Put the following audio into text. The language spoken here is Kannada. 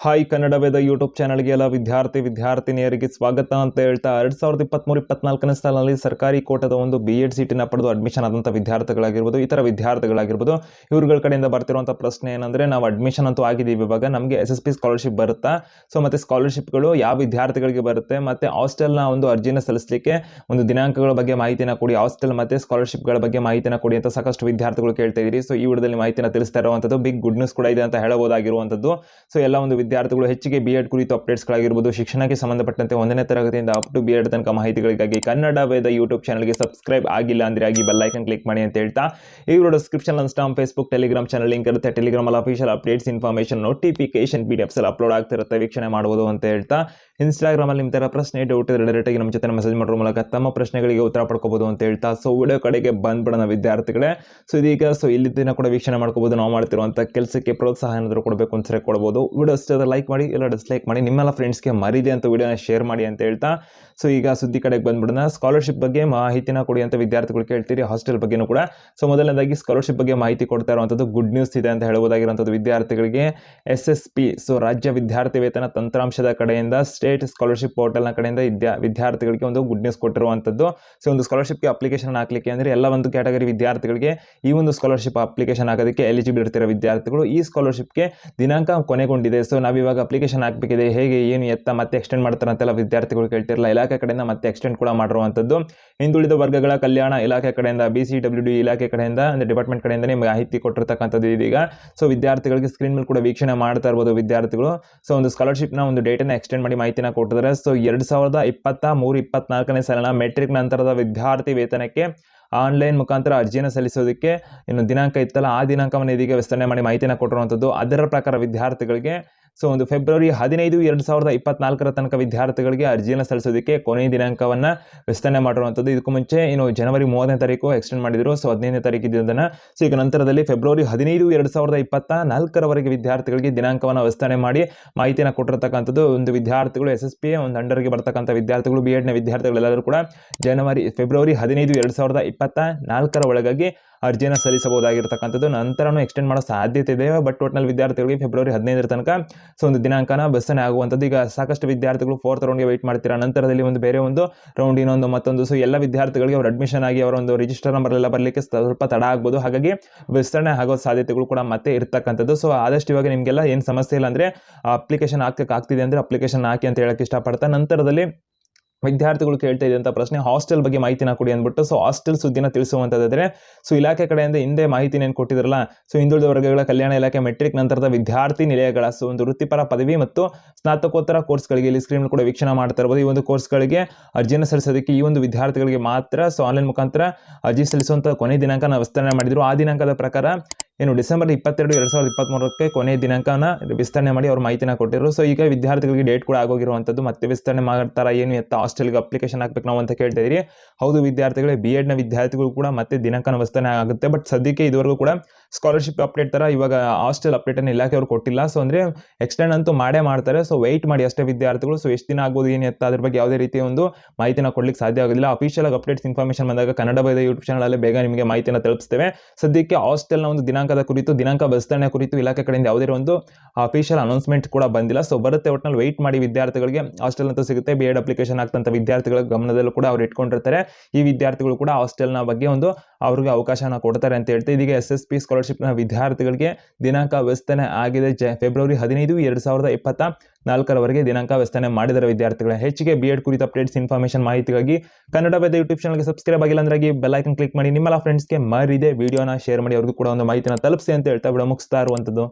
ಹಾಯ್ ಕನ್ನಡ ವೇದ ಯೂಟ್ಯೂಬ್ ಚಾನಲ್ಗೆ ಎಲ್ಲ ವಿದ್ಯಾರ್ಥಿ ವಿದ್ಯಾರ್ಥಿನಿಯರಿಗೆ ಸ್ವಾಗತ ಅಂತ ಹೇಳ್ತಾ ಎರಡು ಸಾವಿರದ ಇಪ್ಪತ್ತ್ಮೂರು ಇಪ್ಪತ್ನಾಲ್ಕನೇ ಸಾಲಿನಲ್ಲಿ ಸರ್ಕಾರಿ ಕೋಟದ ಒಂದು ಬಿ ಎಡ್ ಸೀಟಿನ ಪಡೆದು ಅಡ್ಮಿಷನ್ ಆದಂಥ ವಿದ್ಯಾರ್ಥಿಗಳಾಗಿರ್ಬೋದು, ಇತರ ವಿದ್ಯಾರ್ಥಿಗಳಾಗಿರ್ಬೋದು, ಇವ್ರುಗಳ ಕಡೆಯಿಂದ ಬರ್ತಿರುವಂಥ ಪ್ರಶ್ನೆ ಏನಂದರೆ ನಾವು ಅಡ್ಮಿಷನ್ ಅಂತೂ ಆಗಿದ್ದೀವಿ. ಇವಾಗ ನಮಗೆ ಎಸ್ ಎಸ್ ಪಿ ಸ್ಕಾಲರ್ಶಿಪ್ ಬರುತ್ತಾ? ಸೊ ಮತ್ತು ಸ್ಕಾಲರ್ಶಿಪ್ಗಳು ಯಾವ ವಿದ್ಯಾರ್ಥಿಗಳಿಗೆ ಬರುತ್ತೆ? ಮತ್ತು ಹಾಸ್ಟೆಲ್ನ ಒಂದು ಅರ್ಜಿನ ಸಲ್ಲಿಸಲಿಕ್ಕೆ ಒಂದು ದಿನಾಂಕಗಳ ಬಗ್ಗೆ ಮಾಹಿತಿನ ಕೊಡಿ. ಹಾಸ್ಟೆಲ್ ಮತ್ತು ಸ್ಕಾಲರ್ಶಿಪ್ಗಳ ಬಗ್ಗೆ ಮಾಹಿತಿನ ಕೊಡಿ ಅಂತ ಸಾಕಷ್ಟು ವಿದ್ಯಾರ್ಥಿಗಳು ಕೇಳ್ತಾ ಇದ್ದೀರಿ. ಸೊ ಈ ವಿಡಿಯೋದಲ್ಲಿ ಮಾಹಿತಿನ ತಿಳಿಸ್ತಾ ಇರುವಂಥದ್ದು ಬಿಗ್ ಗುಡ್ ನ್ಯೂಸ್ ಕೂಡ ಇದೆ ಅಂತ ಹೇಳಬಹುದಾಗಿರುವಂಥದ್ದು ಸೊ ಎಲ್ಲ ಒಂದು ವಿದ್ಯಾರ್ಥಿಗಳು ಹೆಚ್ಚಿಗೆ ಬಿ ಎಡ್ ಕುರಿತು ಅಪ್ಡೇಟ್ಸ್ಗಳಾಗಿರ್ಬೋದು ಶಿಕ್ಷಣಕ್ಕೆ ಸಂಬಂಧಪಟ್ಟಂತೆ ಒಂದನೇ ತರಗತಿಯಿಂದ ಅಪ್ ಟು ಬಿ ಎಡ್ ತನಕ ಮಾಹಿತಿಗಳಿಗಾಗಿ ಕನ್ನಡ ವೇದ ಯೂಟ್ಯೂಬ್ ಚಾನಲ್ಗೆ ಸಬ್ಸ್ಕ್ರೈಬ್ ಆಗಿಲ್ಲ ಅಂದ್ರೆ ಆಗಿ ಬೆಲ್ಲೈಕನ್ ಕ್ಲಿಕ್ ಮಾಡಿ ಅಂತ ಹೇಳ್ತಾ, ಈ description Instagram Facebook Telegram channel link ಇರುತ್ತೆ. ಟೆಲಿಗ್ರಾಮ್ ಅಲ್ಲಿ official updates information notification P D upload ಆಗ್ತಿರುತ್ತೆ ವೀಕ್ಷಣೆ ಮಾಡ್ಬೋದು ಅಂತ ಹೇಳ್ತಾ ಇನ್ಸ್ಟಾಗ್ರಾಮಲ್ಲಿ ನಿಮ್ಮ ಥರ ಪ್ರಶ್ನೆ ಡೌಟ್ ಇದ್ರೆ ಡೈರೆಕ್ಟಾಗಿ ನಮ್ಮ ಜೊತೆ ಮೆಸೇಜ್ ಮಾಡೋ ಮೂಲಕ ತಮ್ಮ ಪ್ರಶ್ನೆಗಳಿಗೆ ಉತ್ತರ ಪಡ್ಕೋಬೋದು ಅಂತ ಹೇಳ್ತಾ. ಸೊ ವಿಡಿಯೋ ಕಡೆಗೆ ಬಂದ್ಬಿಡೋಣ ವಿದ್ಯಾರ್ಥಿಗಳೇ. ಸೊ ಇದೀಗ ಸೊ ಇಲ್ಲಿ ದಿನ ಕೂಡ ವೀಕ್ಷಣೆ ಮಾಡ್ಕೋಬೋದು. ನಾವು ಮಾಡ್ತಿರುವಂಥ ಕೆಲಸಕ್ಕೆ ಪ್ರೋತ್ಸಾಹ ಏನಾದರೂ ಕೊಡಬೇಕು ಅಂತ ಸರಿ ಕೊಡ್ಬೋದು ವಿಡಿಯೋ ಲೈಕ್ ಮಾಡಿ, ಇಲ್ಲ ಡಿಸ್ಲೈಕ್ ಮಾಡಿ, ನಿಮ್ಮೆಲ್ಲ ಫ್ರೆಂಡ್ಸ್ಗೆ ಮರಿದೆ ಅಂತ ವಿಡಿಯೋನ ಶೇರ್ ಮಾಡಿ ಅಂತ ಹೇಳ್ತಾ ಸೊ ಈಗ ಸುದ್ದಿ ಕಡೆಗೆ ಬಂದ್ಬಿಡೋಣ. ಸ್ಕಾಲರ್ಶಿಪ್ ಬಗ್ಗೆ ಮಾಹಿತಿನ ಕೊಡಿ ಅಂತ ವಿದ್ಯಾರ್ಥಿಗಳು ಕೇಳ್ತೀರಿ ಹಾಸ್ಟೆಲ್ ಬಗ್ಗೆನೂ ಕೂಡ. ಸೊ ಮೊದಲನೇದಾಗಿ ಸ್ಕಾಲರ್ಶಿಪ್ ಬಗ್ಗೆ ಮಾಹಿತಿ ಕೊಡ್ತಾ ಇರುವಂಥದ್ದು ಗುಡ್ ನ್ಯೂಸ್ ಇದೆ ಅಂತ ಹೇಳ್ಬೋದಾಗಿರುವಂಥದ್ದು ವಿದ್ಯಾರ್ಥಿಗಳಿಗೆ. ಎಸ್ ಎಸ್ ಪಿ ಸೊ ರಾಜ್ಯ ವಿದ್ಯಾರ್ಥಿ ವೇತನ ತಂತ್ರಾಂಶದ ಕಡೆಯಿಂದ ಸ್ಟೇಟ್ ಸ್ಕಾಲರ್ಶಿಪ್ ಪೋರ್ಟಲ್ನ ಕಡೆಯಿಂದ ವಿದ್ಯಾ, ವಿದ್ಯಾರ್ಥಿಗಳಿಗೆ ಒಂದು ಗುಡ್ ನ್ಯೂಸ್ ಕೊಟ್ಟಿರುವಂಥದ್ದು ಸೊ ಒಂದು ಸ್ಕಾಲರ್ಶಿಪ್ಗೆ ಅಪ್ಲಿಕೇಶನ್ ಹಾಕಲಿಕ್ಕೆ ಅಂದರೆ ಎಲ್ಲ ಒಂದು ಕ್ಯಾಟಗರಿ ವಿದ್ಯಾರ್ಥಿಗಳಿಗೆ ಈ ಒಂದು ಸ್ಕಾಲರ್ಶಿಪ್ ಅಪ್ಲಿಕೇಶನ್ ಹಾಕೋದಕ್ಕೆ ಎಲಿಜಿಬಲ್ ಇರ್ತಿರೋ ವಿದ್ಯಾರ್ಥಿಗಳು ಈ ಸ್ಕಾಲರ್ಶಿಪ್ಗೆ ದಿನಾಂಕ ಕೊನೆಗೊಂಡಿದೆ. ಸೊ ನಾವಿವಾಗ ಅಪ್ಲಿಕೇಶನ್ ಹಾಕಬೇಕಿದೆ, ಹೇಗೆ, ಏನು, ಎತ್ತ ಮತ್ತೆ ಎಕ್ಸ್ಟೆಂಡ್ ಮಾಡ್ತಾರೆ ಅಂತೆಲ್ಲ ವಿದ್ಯಾರ್ಥಿಗಳು ಕೇಳ್ತಿರಲ್ಲ ಇಲಾಖೆ ಕಡೆಯಿಂದ ಮತ್ತೆ ಎಕ್ಸ್ಟೆಂಡ್ ಕೂಡ ಮಾಡಿರುವಂಥದ್ದು ಹಿಂದುಳಿದ ವರ್ಗಗಳ ಕಲ್ಯಾಣ ಇಲಾಖೆ ಕಡೆಯಿಂದ ಬಿ ಸಿ ಡಬ್ಲ್ಯೂ ಡಿ ಇಲಾಖೆ ಕಡೆಯಿಂದ, ಅಂದರೆ ಡಿಪಾರ್ಟ್ಮೆಂಟ್ ಕಡೆಯಿಂದ ನಿಮಗೆ ಮಾಹಿತಿ ಕೊಟ್ಟಿರ್ತಕ್ಕಂಥದ್ದು ಇದೀಗ. ಸೊ ವಿದ್ಯಾರ್ಥಿಗಳಿಗೆ ಸ್ಕ್ರೀನ್ ಮೇಲೆ ಕೂಡ ವೀಕ್ಷಣೆ ಮಾಡ್ತಾ ಇರ್ಬೋದು ವಿದ್ಯಾರ್ಥಿಗಳು. ಸೊ ಒಂದು ಸ್ಕಾಲರ್ಶಿಪ್ನ ಒಂದು ಡೇಟನ್ನು ಎಕ್ಸ್ಟೆಂಡ್ ಮಾಡಿ ಮಾಹಿತಿನ ಕೊಟ್ಟಿದ್ದಾರೆ. ಸೊ ಎರಡು ಸಾವಿರದ ಇಪ್ಪತ್ತ ಮೂರು, ಇಪ್ಪತ್ನಾಲ್ಕನೇ ಸಾಲಿನ ಮೆಟ್ರಿಕ್ ನಂತರದ ವಿದ್ಯಾರ್ಥಿ ವೇತನಕ್ಕೆ ಆನ್ಲೈನ್ ಮುಖಾಂತರ ಅರ್ಜಿಯನ್ನು ಸಲ್ಲಿಸೋದಕ್ಕೆ ಇನ್ನು ದಿನಾಂಕ ಇತ್ತಲ್ಲ, ಆ ದಿನಾಂಕವನ್ನು ಇದೀಗ ವಿಸ್ತರಣೆ ಮಾಡಿ ಮಾಹಿತಿನ ಕೊಟ್ಟಿರುವಂಥದ್ದು ಅದರ ಪ್ರಕಾರ ವಿದ್ಯಾರ್ಥಿಗಳಿಗೆ ಸೊ ಒಂದು ಫೆಬ್ರವರಿ ಹದಿನೈದು, ಎರಡು ಸಾವಿರದ ಇಪ್ಪತ್ನಾಲ್ಕರ ತನಕ ವಿದ್ಯಾರ್ಥಿಗಳಿಗೆ ಅರ್ಜಿಯನ್ನು ಸಲ್ಲಿಸೋದಕ್ಕೆ ಕೊನೆಯ ದಿನಾಂಕವನ್ನು ವಿಸ್ತರಣೆ ಮಾಡಿರುವಂಥದ್ದು. ಇದಕ್ಕೂ ಮುಂಚೆ ಇನ್ನು ಜನವರಿ ಮೂವತ್ತನೇ ತಾರೀಕು ಎಕ್ಸ್ಟೆಂಡ್ ಮಾಡಿದರು. ಸೊ ಹದಿನೈದನೇ ತಾರೀಕು ಇದನ್ನು ಸೊ ಈಗ ನಂತರದಲ್ಲಿ ಫೆಬ್ರವರಿ ಹದಿನೈದು, ಎರಡು ಸಾವಿರದ ಇಪ್ಪತ್ತ ನಾಲ್ಕರವರೆಗೆ ವಿದ್ಯಾರ್ಥಿಗಳಿಗೆ ದಿನಾಂಕವನ್ನು ವಿಸ್ತರಣೆ ಮಾಡಿ ಮಾಹಿತಿಯನ್ನು ಕೊಟ್ಟಿರ್ತಕ್ಕಂಥದ್ದು. ಒಂದು ವಿದ್ಯಾರ್ಥಿಗಳು ಎಸ್ ಎಸ್ ಪಿ ಒಂದು ಅಂಡರ್ಗೆ ಬರ್ತಕ್ಕಂಥ ವಿದ್ಯಾರ್ಥಿಗಳು ಬಿ ಎಡ್ನ ವಿದ್ಯಾರ್ಥಿಗಳೆಲ್ಲರೂ ಕೂಡ ಜನವರಿ, ಫೆಬ್ರವರಿ ಹದಿನೈದು, ಎರಡು ಸಾವಿರದ ಇಪ್ಪತ್ತ ನಾಲ್ಕರ ಒಳಗಾಗಿ ಅರ್ಜಿಯನ್ನು ಸಲ್ಲಿಸಬಹುದಾಗಿರ್ತಕ್ಕಂಥದ್ದು. ನಂತರನೂ ಎಕ್ಸ್ಟೆಂಡ್ ಮಾಡೋ ಸಾಧ್ಯತೆ ಇದೆ. ಬಟ್ ಒಟ್ನಲ್ಲಿ ವಿದ್ಯಾರ್ಥಿಗಳಿಗೆ ಫೆಬ್ರವರಿ ಹದಿನೈದರ ತನಕ ಸೊ ಒಂದು ದಿನಾಂಕನ ಬಸ್ಸನ್ನೇ ಆಗುವಂಥದ್ದು, ಈಗ ಸಾಕಷ್ಟು ವಿದ್ಯಾರ್ಥಿಗಳು ಫೋರ್ತ್ ರೌಂಡ್ಗೆ ವೆಯ್ಟ್ ಮಾಡ್ತೀರಾ? ನಂತರದಲ್ಲಿ ಒಂದು ಬೇರೆ ಒಂದು ರೌಂಡ್ ಇನ್ನೊಂದು ಮತ್ತೊಂದು. ಸೊ ಎಲ್ಲ ವಿದ್ಯಾರ್ಥಿಗಳಿಗೆ ಅವರು ಅಡ್ಮಿಷನ್ ಆಗಿ ಅವರ ಒಂದು ರಿಜಿಸ್ಟರ್ ನಂಬರ್ ಎಲ್ಲ ಬರಲಿಕ್ಕೆ ಸ್ವಲ್ಪ ತಡ ಆಗ್ಬೋದು. ಹಾಗಾಗಿ ವಿಸ್ತರಣೆ ಆಗೋ ಸಾಧ್ಯತೆಗಳು ಕೂಡ ಮತ್ತೆ ಇರ್ತಕ್ಕಂಥದ್ದು. ಸೊ ಆದಷ್ಟು ಇವಾಗ ನಿಮಗೆಲ್ಲ ಏನು ಸಮಸ್ಯೆ ಇಲ್ಲ ಅಂದರೆ ಅಪ್ಲಿಕೇಶನ್ ಹಾಕಕ್ಕೆ ಆಗ್ತಿದೆ ಅಂದರೆ ಅಪ್ಲಿಕೇಶನ್ ಹಾಕಿ ಅಂತ ಹೇಳಕ್ಕೆ ಇಷ್ಟಪಡ್ತಾ, ನಂತರದಲ್ಲಿ ವಿದ್ಯಾರ್ಥಿಗಳು ಕೇಳ್ತಾ ಇದ್ದಂಥ ಪ್ರಶ್ನೆ, ಹಾಸ್ಟೆಲ್ ಬಗ್ಗೆ ಮಾಹಿತಿನ ಕೊಡಿ ಅಂದ್ಬಿಟ್ಟು, ಸೊ ಹಾಸ್ಟೆಲ್ ಸುದ್ದಿನ ತಿಳಿಸುವಂಥದ್ದಾದರೆ ಸೊ ಇಲಾಖೆ ಕಡೆಯಿಂದ ಹಿಂದೆ ಮಾಹಿತಿ ಏನು ಕೊಟ್ಟಿದ್ರಲ್ಲ, ಸೊ ಹಿಂದುಳಿದ ವರ್ಗಗಳ ಕಲ್ಯಾಣ ಇಲಾಖೆ ಮೆಟ್ರಿಕ್ ನಂತರದ ವಿದ್ಯಾರ್ಥಿ ನಿಲಯಗಳ, ಸೊ ಒಂದು ವೃತ್ತಿಪರ ಪದವಿ ಮತ್ತು ಸ್ನಾತಕೋತ್ತರ ಕೋರ್ಸ್ಗಳಿಗೆ ಇಲ್ಲಿ ಸ್ಕ್ರೀನ್ ಕೂಡ ವೀಕ್ಷಣೆ ಮಾಡ್ತಾ ಇರ್ಬೋದು. ಈ ಒಂದು ಕೋರ್ಸ್ಗಳಿಗೆ ಅರ್ಜಿಯನ್ನು ಸಲ್ಲಿಸೋದಕ್ಕೆ ಈ ಒಂದು ವಿದ್ಯಾರ್ಥಿಗಳಿಗೆ ಮಾತ್ರ, ಸೊ ಆನ್ಲೈನ್ ಮುಖಾಂತರ ಅರ್ಜಿ ಸಲ್ಲಿಸುವಂಥ ಕೊನೆ ದಿನಾಂಕನ ವಿಸ್ತರಣೆ ಮಾಡಿದ್ರು. ಆ ದಿನಾಂಕದ ಪ್ರಕಾರ ಏನು ಡಿಸೆಂಬರ್ ಇಪ್ಪತ್ತೆರಡು ಎರಡು ಸಾವಿರದ ಇಪ್ಪತ್ತ್ಮೂರಕ್ಕೆ ಕೊನೆಯ ದಿನಾಂಕನ ವಿಸ್ತರಣೆ ಮಾಡಿ ಅವ್ರು ಮಾಹಿತಿನ ಕೊಟ್ಟಿರು ಸೊ ಈಗ ವಿದ್ಯಾರ್ಥಿಗಳಿಗೆ ಡೇಟ್ ಕೂಡ ಆಗೋಗಿರುವಂಥದ್ದು ಮತ್ತೆ ವಿಸ್ತರಣೆ ಮಾಡ್ತಾರಾ ಏನು ಎತ್ತ ಹಾಸ್ಟೆಲ್ಗೆ ಅಪ್ಲಿಕೇಶನ್ ಹಾಕ್ಬೇಕು ನಾವು ಅಂತ ಕೇಳ್ತಾ ಇದ್ದೀರಿ. ಹೌದು ವಿದ್ಯಾರ್ಥಿಗಳೇ ಬಿ ಎಡ್ನ ವಿದ್ಯಾರ್ಥಿಗಳು ಕೂಡ ಮತ್ತೆ ದಿನಾಂಕನ ವಿಸ್ತರಣೆ ಆಗುತ್ತೆ. ಬಟ್ ಸದ್ಯಕ್ಕೆ ಇದುವರೆಗೂ ಕೂಡ ಸ್ಕಾಲರ್ಶಿಪ್ ಅಪ್ಡೇಟ್ ಥರ ಇವಾಗ ಹಾಸ್ಟೆಲ್ ಅಪ್ಡೇಟನ್ನು ಇಲಾಖೆಯವರು ಕೊಟ್ಟಿಲ್ಲ. ಸೊ ಅಂದರೆ ಎಕ್ಸ್ಟೆಂಡ್ ಅಂತೂ ಮಾಡೇ ಮಾಡ್ತಾರೆ. ಸೊ ವೆಯ್ಟ್ ಮಾಡಿ ಅಷ್ಟೇ ವಿದ್ಯಾರ್ಥಿಗಳು. ಸೊ ಎಷ್ಟು ದಿನ ಆಗ್ಬೋದು ಏನು ಎತ್ತ, ಅದ್ರ ಬಗ್ಗೆ ಯಾವುದೇ ರೀತಿಯ ಒಂದು ಮಾಹಿತಿನ ಕೊಡ್ಲಿಕ್ಕೆ ಸಾಧ್ಯ ಆಗೋದಿಲ್ಲ. ಅಫಿಷಿಯಲ್ ಅಪ್ಡೇಟ್ಸ್ ಇನ್ಫಾರ್ಮೇಷನ್ ಬಂದಾಗ ಕನ್ನಡ ಬೈದ ಯೂಟ್ಯೂಬ್ ಚಾನಲಲ್ಲಿ ಬೇಗ ನಿಮಗೆ ಮಾಹಿತಿನ ತಲುಪಿಸ್ತೇವೆ. ಸದ್ಯಕ್ಕೆ ಹಾಸ್ಟೆಲ್ನ ಒಂದು ದಿನಾಂಕದ ಕುರಿತು, ದಿನಾಂಕ ವಿಸ್ತರಣೆ ಕುರಿತು ಇಲಾಖೆ ಕಡೆಯಿಂದ ಯಾವುದೇ ಒಂದು ಅಫಿಷಿಯಲ್ ಅನೌನ್ಸ್ಮೆಂಟ್ ಕೂಡ ಬಂದಿಲ್ಲ. ಸೊ ಬರುತ್ತೆ ಒಟ್ಟಿನಲ್ಲಿ ವೆಯ್ಟ್ ಮಾಡಿ ವಿದ್ಯಾರ್ಥಿಗಳಿಗೆ ಹಾಸ್ಟೆಲ್ ಅಂತ ಸಿಗುತ್ತೆ. ಬಿ ಎಡ್ ಅಪ್ಲಿಕೇಶನ್ ಆಗ್ತಂಥ ವಿದ್ಯಾರ್ಥಿಗಳ ಗಮನದಲ್ಲೂ ಕೂಡ ಅವ್ರು ಇಟ್ಕೊಂಡಿರ್ತಾರೆ. ಈ ವಿದ್ಯಾರ್ಥಿಗಳು ಕೂಡ ಹಾಸ್ಟೆಲ್ನ ಬಗ್ಗೆ ಒಂದು ಅವ್ರಿಗೆ ಅವಕಾಶನ ಕೊಡ್ತಾರೆ ಅಂತ ಹೇಳ್ತಾ ಇದೀಗ ಎಸ್ ಎಸ್ ಪಿ ಸ್ಕಾಲರ್ಶಿಪ್ನ ವಿದ್ಯಾರ್ಥಿಗಳಿಗೆ ದಿನಾಂಕ ವಿಸ್ತರಣೆ ಆಗಿದೆ. ಜ, ಫೆಬ್ರವರಿ ಹದಿನೈದು, ಎರಡು ಸಾವಿರದ ಇಪ್ಪತ್ತ ನಾಲ್ಕರವರೆಗೆ ದಿನಾಂಕ ವಿಸ್ತರಣೆ ಮಾಡಿದರೆ ವಿದ್ಯಾರ್ಥಿಗಳ. ಹೆಚ್ಚಿಗೆ ಬಿ ಎಡ್ ಕುರಿತ ಅಪ್ಡೇಟ್ಸ್, ಇನ್ಫಾರ್ಮೇಷನ್ ಮಾಹಿತಿಗಾಗಿ ಕನ್ನಡ ವೇದ ಯೂಟ್ಯೂಬ್ ಚಾನಲ್ಗೆ ಸಬ್ಸ್ಕ್ರೈಬ್ ಆಗಿಲ್ಲ ಅಂದ್ರೆ ಬೆಲ್ಲೈಕನ್ ಕ್ಲಿಕ್ ಮಾಡಿ. ನಿಮ್ಮೆಲ್ಲ ಫ್ರೆಂಡ್ಸ್ಗೆ ಮರಿದೆ ವಿಡಿಯೋನ ಶೇರ್ ಮಾಡಿ. ಅವ್ರಿಗೂ ಕೂಡ ಒಂದು ಮಾಹಿತಿನ ತಲುಪಿಸಿ ಅಂತ ಹೇಳ್ತಾ ಬಿಡೋ ಮುಗಿಸ್ತಾ ಇರುವಂಥದ್ದು.